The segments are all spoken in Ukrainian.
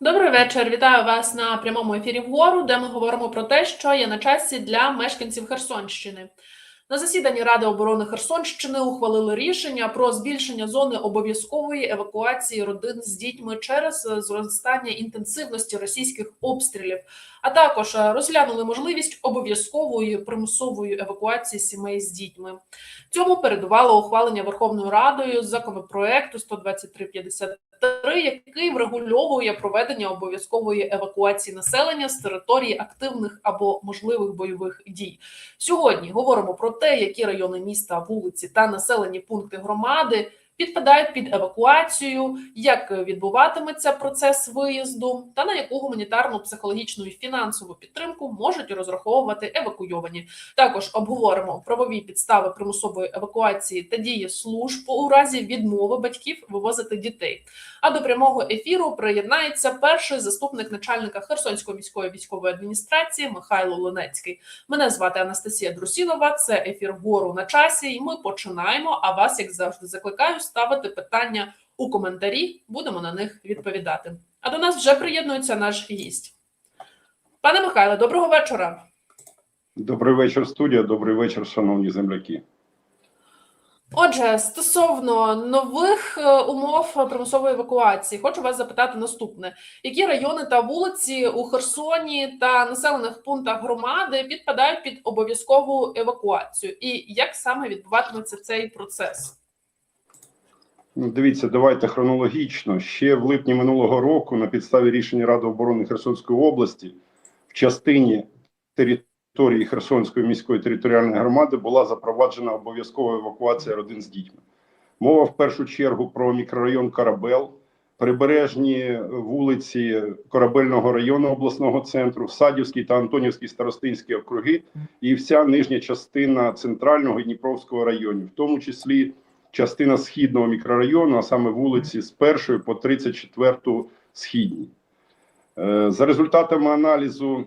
Добрий вечір. Вітаю вас на прямому ефірі вгору, де ми говоримо про те, що є на часі для мешканців Херсонщини. На засіданні Ради оборони Херсонщини ухвалили рішення про збільшення зони обов'язкової евакуації родин з дітьми через зростання інтенсивності російських обстрілів, а також розглянули можливість обов'язкової примусової евакуації сімей з дітьми. Цьому передувало ухвалення Верховною Радою законопроекту 12353, який врегульовує проведення обов'язкової евакуації населення з території активних або можливих бойових дій. Сьогодні говоримо про те, які райони міста, вулиці та населені пункти громади підпадають під евакуацію, як відбуватиметься процес виїзду, та на яку гуманітарну, психологічну і фінансову підтримку можуть розраховувати евакуйовані. Також обговоримо правові підстави примусової евакуації та дії служб у разі відмови батьків вивозити дітей. А до прямого ефіру приєднається перший заступник начальника Херсонської міської військової адміністрації Михайло Лунецький. Мене звати Анастасія Друсілова. Це ефір вгору на часі, і ми починаємо. А вас, як завжди, закликаю ставити питання у коментарі. Будемо на них відповідати. А до нас вже приєднується наш гість. Пане Михайле, доброго вечора. Добрий вечір, студія. Добрий вечір, шановні земляки. Отже, стосовно нових е, умов примусової евакуації, хочу вас запитати наступне: які райони та вулиці у Херсоні та населених пунктах громади підпадають під обов'язкову евакуацію, і як саме відбуватиметься цей процес? Ну, Дивіться, давайте хронологічно. Ще в липні минулого року, на підставі рішення Ради оборони Херсонської області, в частині території Херсонської міської територіальної громади була запроваджена обов'язкова евакуація родин з дітьми. Мова в першу чергу про мікрорайон Карабел, прибережні вулиці Корабельного району обласного центру, Садівський та Антонівський старостинські округи, і вся нижня частина центрального і Дніпровського районів, в тому числі частина східного мікрорайону, а саме вулиці з 1 по 34 східні. Е, За результатами аналізу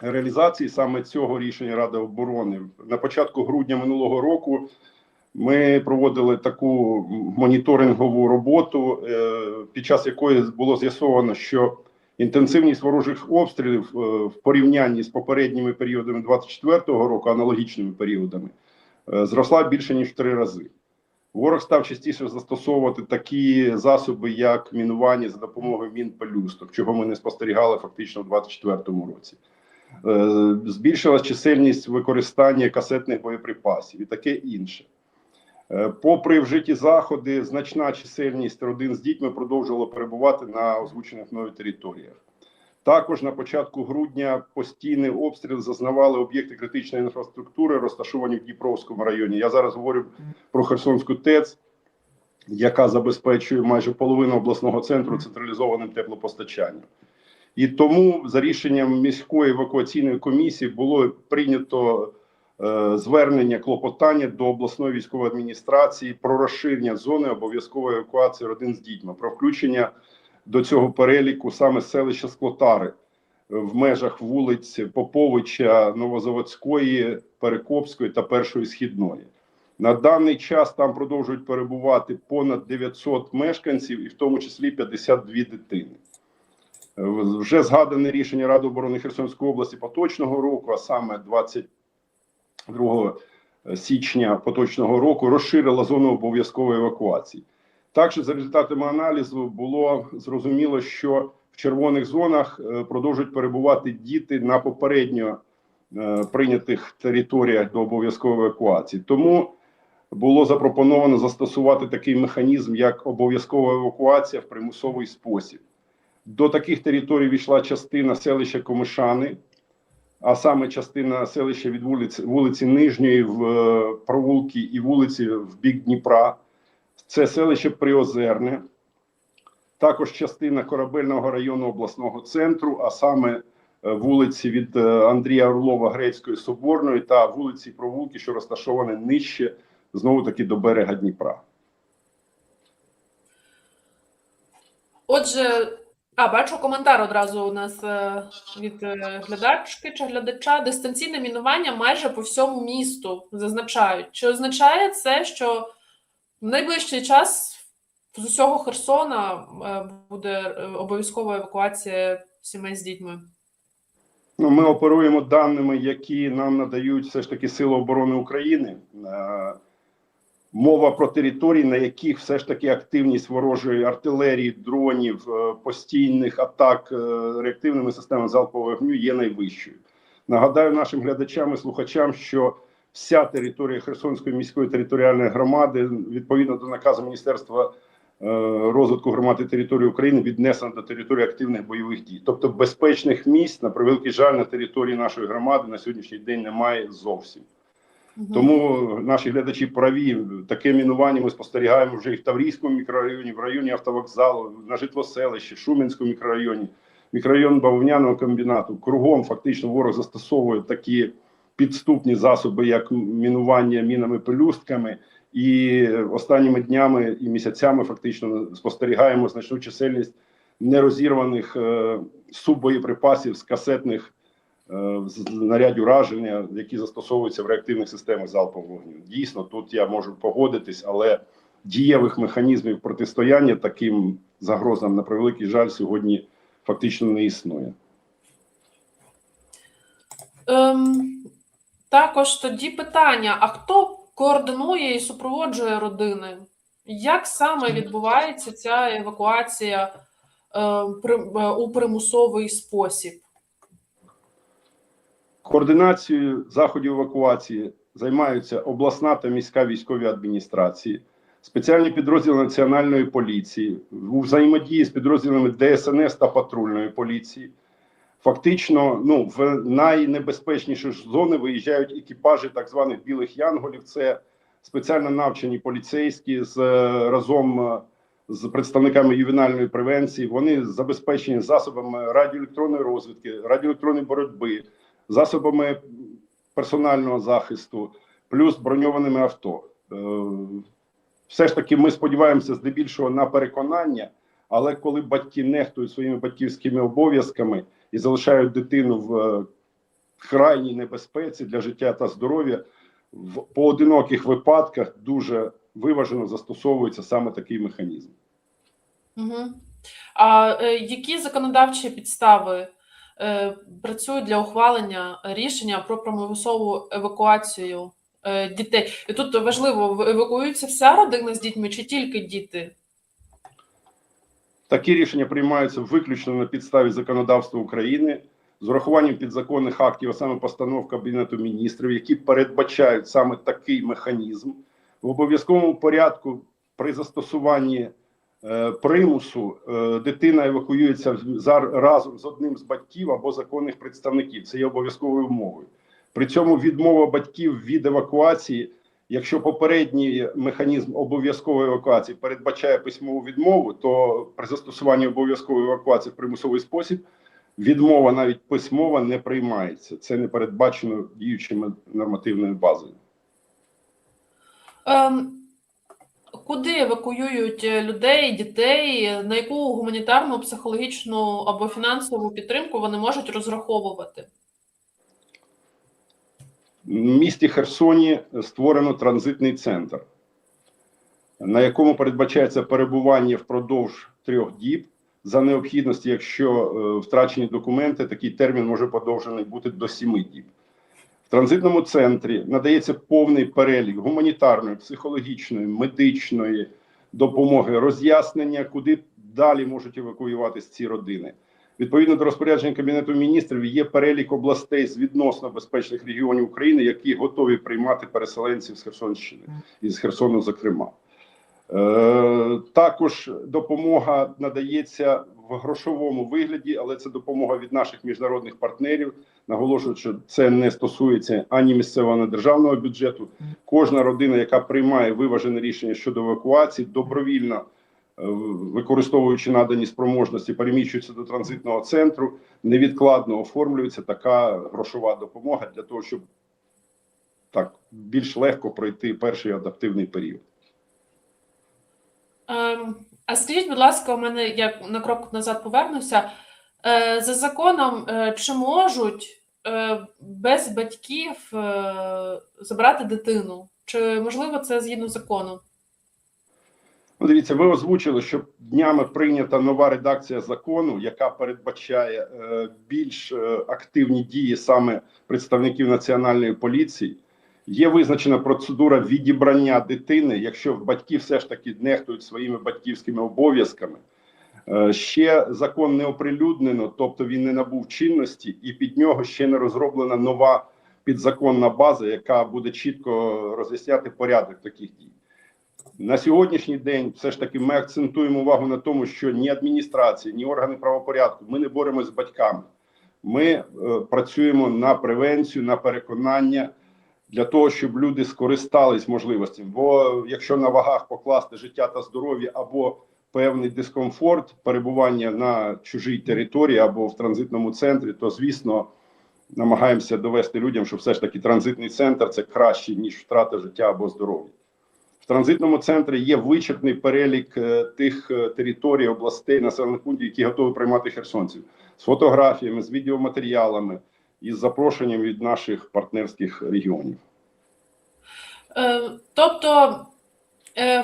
реалізації саме цього рішення Ради оборони на початку грудня минулого року ми проводили таку моніторингову роботу, е, під час якої було з'ясовано, що інтенсивність ворожих обстрілів е, в порівнянні з попередніми періодами 24-го року, аналогічними періодами, зросла більше ніж в три рази. Ворог став частіше застосовувати такі засоби, як мінування за допомогою мін пелюсток, чого ми не спостерігали фактично в 24-му році. Е, Збільшилась чисельність використання касетних боєприпасів і таке інше. Е, Попри вжиті заходи, значна чисельність родин з дітьми продовжувала перебувати на озвучених мною територіях. Також на початку грудня постійний обстріл зазнавали об'єкти критичної інфраструктури, розташовані в Дніпровському районі. Я зараз говорю про Херсонську ТЕЦ, яка забезпечує майже половину обласного центру централізованим теплопостачанням. І тому, за рішенням міської евакуаційної комісії, було прийнято е, звернення клопотання до обласної військової адміністрації про розширення зони обов'язкової евакуації родин з дітьми, про включення до цього переліку саме селища Склотари в межах вулиць Поповича, Новозаводської, Перекопської та Першої Східної. На даний час там продовжують перебувати понад 900 мешканців, і в тому числі 52 дитини. Вже згадане рішення Ради оборони Херсонської області поточного року, а саме 22 січня поточного року, розширила зону обов'язкової евакуації. Також за результатами аналізу було зрозуміло, що в червоних зонах е, продовжують перебувати діти на попередньо е, прийнятих територіях до обов'язкової евакуації. Тому було запропоновано застосувати такий механізм, як обов'язкова евакуація в примусовий спосіб. До таких територій війшла частина селища Комишани, а саме частина селища від вулиці, вулиці Нижньої в е, провулки і вулиці в бік Дніпра. Це селище Приозерне, також частина корабельного району обласного центру, а саме е, вулиці від е, Андрія Орлова Грецької Соборної та вулиці Провулки, що розташовані нижче, знову таки до берега Дніпра. Отже, а бачу коментар одразу у нас е, від глядачки чи глядача. Дистанційне мінування майже по всьому місту зазначають. Чи означає це, що в найближчий час з усього Херсона е, буде е, обов'язкова евакуація сімей з дітьми. Ну, ми оперуємо даними, які нам надають все ж таки Сили оборони України. Е, Мова про території, на яких все ж таки активність ворожої артилерії, дронів, постійних атак реактивними системами залпового вогню є найвищою. Нагадаю нашим глядачам і слухачам, що вся територія Херсонської міської територіальної громади, відповідно до наказу Міністерства е, розвитку громади території України, віднесена до території активних бойових дій. Тобто безпечних місць, на превеликий жаль, на території нашої громади на сьогоднішній день немає зовсім. Мгм. Тому наші глядачі праві. Таке мінування ми спостерігаємо вже і в Таврійському мікрорайоні, в районі автовокзалу, на житлоселищі, Шуменському мікрорайоні, мікрорайон Бавовняного комбінату. Кругом фактично ворог застосовує такі підступні засоби, як мінування мінами пелюстками. І останніми днями і місяцями фактично спостерігаємо значну чисельність нерозірваних е, суббоєприпасів з касетних е, знарядь ураження, які застосовуються в реактивних системах залпового вогню. Дійсно, тут я можу погодитись, але дієвих механізмів протистояння таким загрозам на превеликий жаль сьогодні фактично не існує. Ем, також тоді питання: а хто координує і супроводжує родини? Як саме відбувається ця евакуація е, при, е, у примусовий спосіб? Координацією заходів евакуації займаються обласна та міська військові адміністрації, спеціальні підрозділи національної поліції у взаємодії з підрозділами ДСНС та патрульної поліції. Фактично, ну в найнебезпечніші зони виїжджають екіпажі так званих білих янголів. Це спеціально навчені поліцейські з е, разом е, з представниками ювенальної превенції. Вони забезпечені засобами радіоелектронної розвідки, радіоелектронної боротьби, засобами персонального захисту, плюс броньованими авто. Е, Все ж таки, ми сподіваємося здебільшого на переконання, але коли батьки нехтують своїми батьківськими обов'язками і залишають дитину в е, крайній небезпеці для життя та здоров'я, в поодиноких випадках дуже виважено застосовується саме такий механізм. Угу. А е, які законодавчі підстави е, працюють для ухвалення рішення про примусову евакуацію е, дітей? І тут важливо, евакуюється вся родина з дітьми чи тільки діти? Такі рішення приймаються виключно на підставі законодавства України з урахуванням підзаконних актів, а саме постанов Кабінету міністрів, які передбачають саме такий механізм в обов'язковому порядку при застосуванні е, примусу е, дитина евакуюється за разом з одним з батьків або законних представників. Це є обов'язковою умовою. При цьому відмова батьків від евакуації Якщо попередній механізм обов'язкової евакуації передбачає письмову відмову, то при застосуванні обов'язкової евакуації в примусовий спосіб відмова навіть письмова не приймається. Це не передбачено діючими нормативною базою. Ем, куди евакуюють е, людей, дітей? На яку гуманітарну, психологічну або фінансову підтримку вони можуть розраховувати? В місті Херсоні створено транзитний центр, на якому передбачається перебування впродовж трьох діб. За необхідності, якщо е, втрачені документи, такий термін може подовжений бути до сіми діб. В транзитному центрі надається повний перелік гуманітарної, психологічної, медичної допомоги, роз'яснення, куди далі можуть евакуюватися ці родини. Відповідно до розпорядження Кабінету міністрів є перелік областей з відносно безпечних регіонів України, які готові приймати переселенців з Херсонщини і з Херсону, зокрема. Е, також допомога надається в грошовому вигляді, але це допомога від наших міжнародних партнерів. Наголошую, що це не стосується ані місцевого, ані державного бюджету. Кожна родина, яка приймає виважене рішення щодо евакуації, добровільно використовуючи надані спроможності, переміщується до транзитного центру, невідкладно оформлюється така грошова допомога для того, щоб так більш легко пройти перший адаптивний період. Ем, а скажіть, будь ласка, у мене я на крок назад повернуся. Е, за законом, е, чи можуть е, без батьків забрати дитину? Чи можливо це згідно закону? Ну, дивіться, ви озвучили, що днями прийнята нова редакція закону, яка передбачає е, більш е, активні дії саме представників національної поліції. Є визначена процедура відібрання дитини, якщо батьки все ж таки нехтують своїми батьківськими обов'язками. Е, Ще закон не оприлюднено, тобто він не набув чинності, і під нього ще не розроблена нова підзаконна база, яка буде чітко роз'ясняти порядок таких дій. На сьогоднішній день все ж таки ми акцентуємо увагу на тому, що ні адміністрації, ні органи правопорядку ми не боремося з батьками. Ми е, працюємо на превенцію, на переконання для того, щоб люди скористались можливостями. Бо якщо на вагах покласти життя та здоров'я або певний дискомфорт перебування на чужій території або в транзитному центрі, то звісно намагаємося довести людям, що все ж таки транзитний центр це краще ніж втрата життя або здоров'я. В транзитному центрі є вичерпний перелік е, тих е, територій, областей, населених пунктів, які готові приймати херсонців з фотографіями, з відеоматеріалами і з запрошенням від наших партнерських регіонів. Е, Тобто,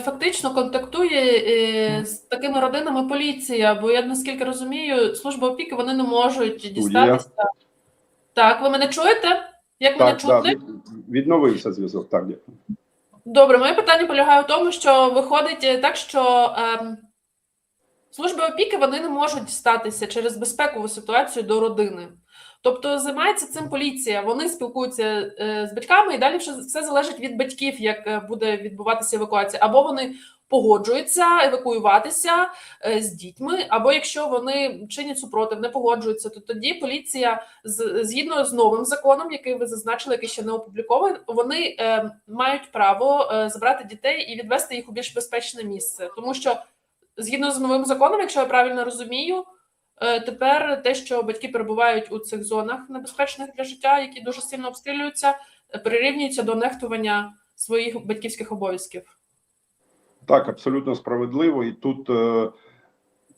фактично контактує з такими родинами поліція, бо я наскільки розумію, служба опіки вони не можуть дістатися. Так, ви мене чуєте? Як мене Так, да, чути? від- відновився зв'язок. Так, дякую. Добре, моє питання полягає в тому, що виходить е, так, що ем, служби опіки вони не можуть дістатися через безпекову ситуацію до родини. Тобто займається цим поліція, вони спілкуються е, з батьками, і далі все, залежить від батьків, як е, буде відбуватися евакуація. Або вони погоджуються евакуюватися е, з дітьми, або якщо вони чинять супротив, не погоджуються, то тоді поліція згідно з новим законом, який ви зазначили, який ще не опублікований, вони мають право забрати дітей і відвести їх у більш безпечне місце, тому що згідно з новим законом, якщо я правильно розумію. Е, Тепер те, що батьки перебувають у цих зонах небезпечних для життя, які дуже сильно обстрілюються, е, прирівнюються до нехтування своїх батьківських обов'язків. Так, абсолютно справедливо. І тут е,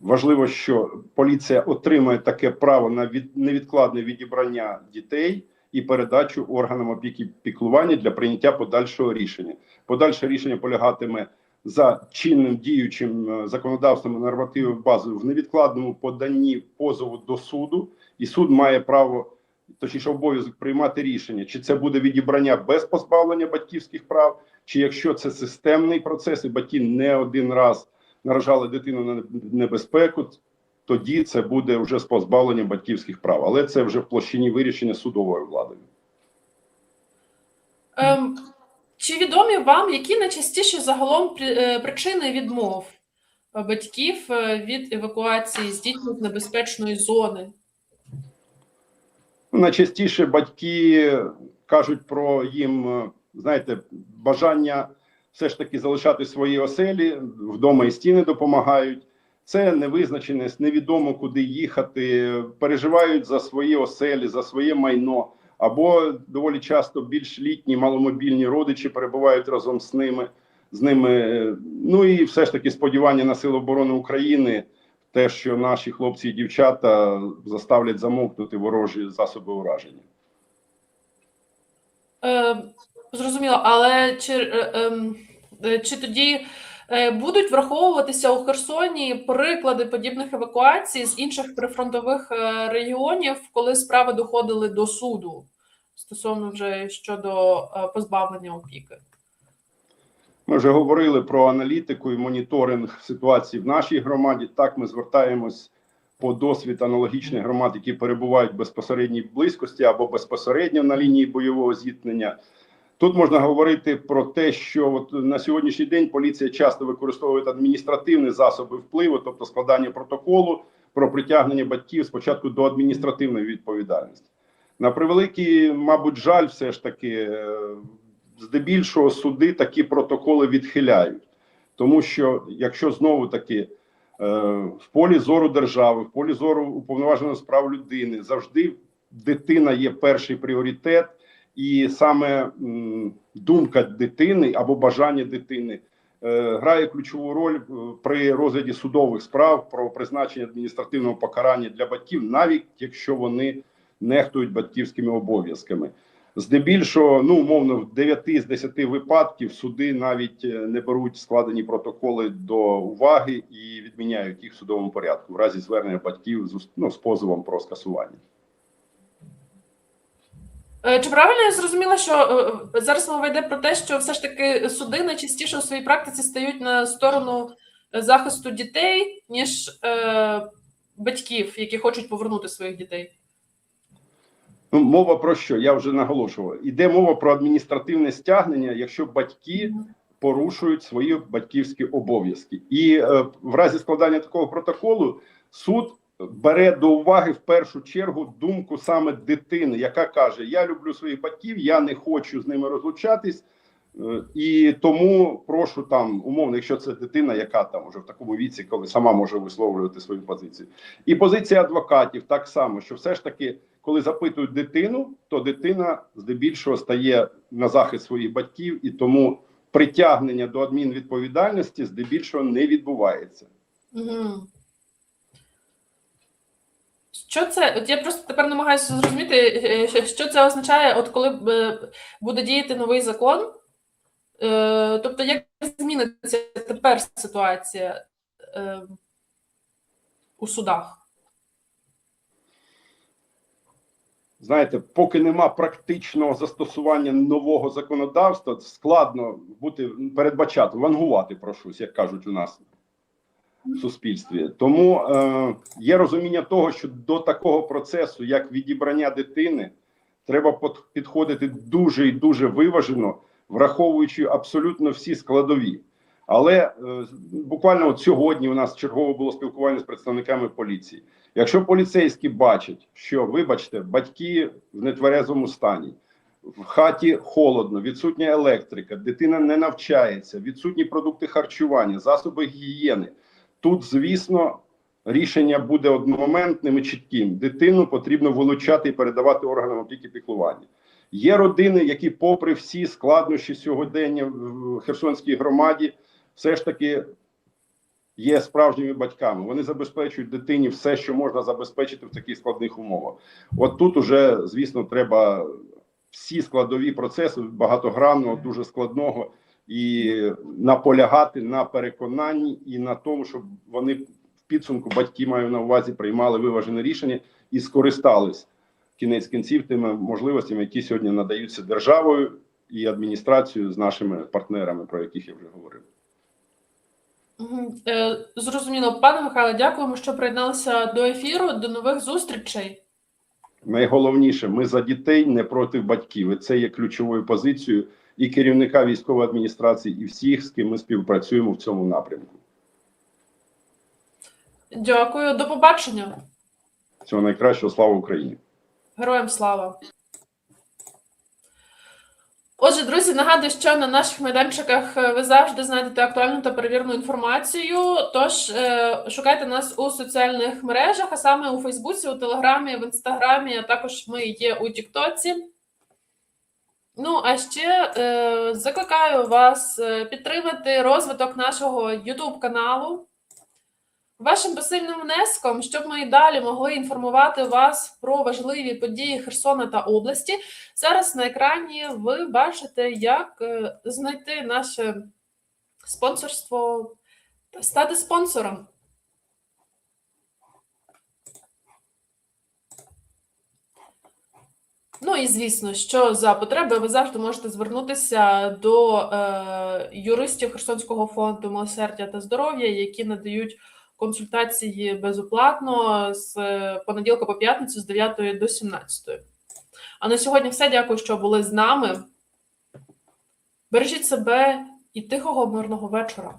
важливо, що поліція отримає таке право на від, невідкладне відібрання дітей і передачу органам опіки піклування для прийняття подальшого рішення. Подальше рішення полягатиме за чинним діючим е, законодавством і нормативною базою в невідкладному поданні позову до суду, і суд має право. Точніше, обов'язок приймати рішення, чи це буде відібрання без позбавлення батьківських прав, чи якщо це системний процес, і батьки не один раз наражали дитину на небезпеку, тоді це буде вже з позбавленням батьківських прав. Але це вже в площині вирішення судовою владою. Ем, чи відомі вам, які найчастіші загалом е, причини відмов батьків е, від евакуації з дітьми з небезпечної зони? Найчастіше батьки кажуть про їм, е, знаєте, бажання все ж таки залишати свої оселі, вдома і стіни допомагають. Це невизначеність, невідомо куди їхати, переживають за свої оселі, за своє майно. Або доволі часто більш літні маломобільні родичі перебувають разом з ними. З ними. Ну і все ж таки сподівання на Сили оборони України, те, що наші хлопці і дівчата заставлять замовкнути ворожі засоби ураження. Е, зрозуміло, але чи, е, ем, е, чи тоді е, будуть враховуватися у Херсоні приклади подібних евакуацій з інших прифронтових е, регіонів, коли справи доходили до суду стосовно вже щодо е, позбавлення опіки? Ми вже говорили про аналітику і моніторинг ситуації в нашій громаді. Так, ми звертаємось по досвід аналогічних громад, які перебувають в безпосередній близькості або безпосередньо на лінії бойового зіткнення. Тут можна говорити про те, що от на сьогоднішній день поліція часто використовує адміністративні засоби впливу, тобто складання протоколу про притягнення батьків спочатку до адміністративної відповідальності. На превеликий, мабуть, жаль, все ж таки, е, здебільшого суди такі протоколи відхиляють, тому що якщо знову таки е, в полі зору держави, в полі зору уповноваженого з прав людини завжди дитина є перший пріоритет, і саме думка дитини або бажання дитини е, грає ключову роль при розгляді судових справ про призначення адміністративного покарання для батьків, навіть якщо вони нехтують батьківськими обов'язками. Здебільшого, ну умовно, в 9 з 10 випадків суди навіть е, не беруть складені протоколи до уваги і відміняють їх в судовому порядку в разі звернення батьків з ну, з позовом про скасування. Е, Чи правильно я зрозуміла, що е, зараз мова йде про те, що все ж таки суди найчастіше у своїй практиці стають на сторону захисту дітей, ніж е, батьків, які хочуть повернути своїх дітей? Ну, мова про що? Я вже наголошував. Іде мова про адміністративне стягнення, якщо батьки порушують свої батьківські обов'язки. І е, в разі складання такого протоколу суд бере до уваги в першу чергу думку саме дитини, яка каже: Я люблю своїх батьків, я не хочу з ними розлучатись. е, І тому прошу там умовно, якщо це дитина, яка там уже в такому віці, коли сама може висловлювати свою позицію, і позиція адвокатів так само, що все ж таки, коли запитують дитину, то дитина здебільшого стає на захист своїх батьків, і тому притягнення до адмінвідповідальності здебільшого не відбувається. Що це? От я просто тепер намагаюся зрозуміти, е, що це означає, от коли е, буде діяти новий закон. Е, Тобто, як зміниться тепер ситуація у судах? Знаєте, поки нема практичного застосування нового законодавства, складно бути передбачати, вангувати про щось, як кажуть у нас в суспільстві. Тому е, є розуміння того, що до такого процесу, як відібрання дитини, треба підходити дуже і дуже виважено, враховуючи абсолютно всі складові. Але е, буквально от сьогодні у нас чергово було спілкування з представниками поліції. Якщо поліцейські бачать, що, вибачте, батьки в нетверезому стані, в хаті холодно, відсутня електрика, дитина не навчається, відсутні продукти харчування, засоби гігієни. Тут, звісно, рішення буде одномоментним і чітким. Дитину потрібно вилучати і передавати органам опіки піклування. Є родини, які, попри всі складнощі сьогодення в Херсонській громаді, все ж таки є справжніми батьками. Вони забезпечують дитині все, що можна забезпечити в таких складних умовах. От тут уже, звісно, треба всі складові процеси багатогранного, дуже складного і наполягати на переконанні і на тому, щоб вони в підсумку батьки маю на увазі приймали виважене рішення і скористались кінець кінців тими можливостями, які сьогодні надаються державою і адміністрацією з нашими партнерами, про яких я вже говорив. Мгм. Е, Зрозуміло, пане Михайле, дякуємо, що приєдналися до ефіру. До нових зустрічей. Найголовніше, ми за дітей не проти батьків. І це є ключовою позицією і керівника військової адміністрації, і всіх, з ким ми співпрацюємо в цьому напрямку. Дякую, до побачення. Всього найкращого, слава Україні! Героям слава. Отже, друзі, нагадую, що на наших майданчиках е, ви завжди знайдете актуальну та перевірену інформацію. Тож е, шукайте нас у соціальних мережах, а саме у Фейсбуці, у Телеграмі, в Інстаграмі, а також ми є у Тіктоці. Ну, а ще е, закликаю вас підтримати розвиток нашого YouTube каналу вашим посильним внеском, щоб ми і далі могли інформувати вас про важливі події Херсона та області. Зараз на екрані ви бачите, як е, знайти наше спонсорство та стати спонсором. Ну і звісно, що за потреби ви завжди можете звернутися до е, юристів Херсонського фонду милосердя та здоров'я, які надають консультації безоплатно з е, понеділка по п'ятницю з 9 до 17. А на сьогодні все. Дякую, що були з нами. Бережіть себе і тихого мирного вечора.